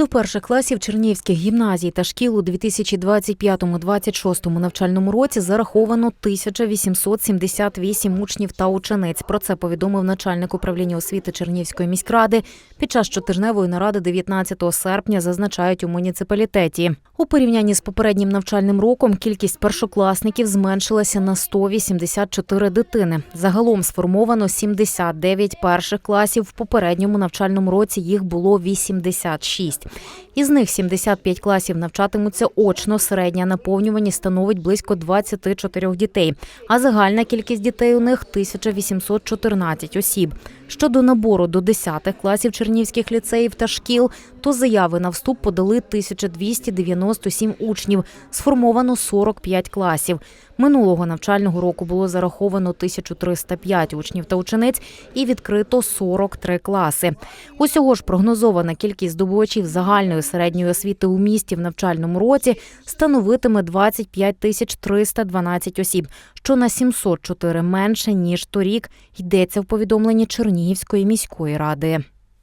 До перших класів чернігівських гімназій та шкіл у 2025-26 навчальному році зараховано 1878 учнів та учениць. Про це повідомив начальник управління освіти Чернігівської міськради під час щотижневої наради 19 серпня, зазначають у муніципалітеті. У порівнянні з попереднім навчальним роком кількість першокласників зменшилася на 184 дитини. Загалом сформовано 79 перших класів. В попередньому навчальному році їх було 86. Із них 75 класів навчатимуться очно. Середня наповнюваність становить близько 24 дітей, а загальна кількість дітей у них 1814 осіб. Щодо набору до 10 класів чернівських ліцеїв та шкіл, то заяви на вступ подали 1297 учнів. Сформовано 45 класів. Минулого навчального року було зараховано 1305 учнів та учениць і відкрито 43 класи. Усього ж прогнозована кількість здобувачів загальної середньої освіти у місті в навчальному році становитиме 25 тисяч 312 осіб, що на 704 менше ніж торік. Йдеться в повідомленні Чернігівської міської ради.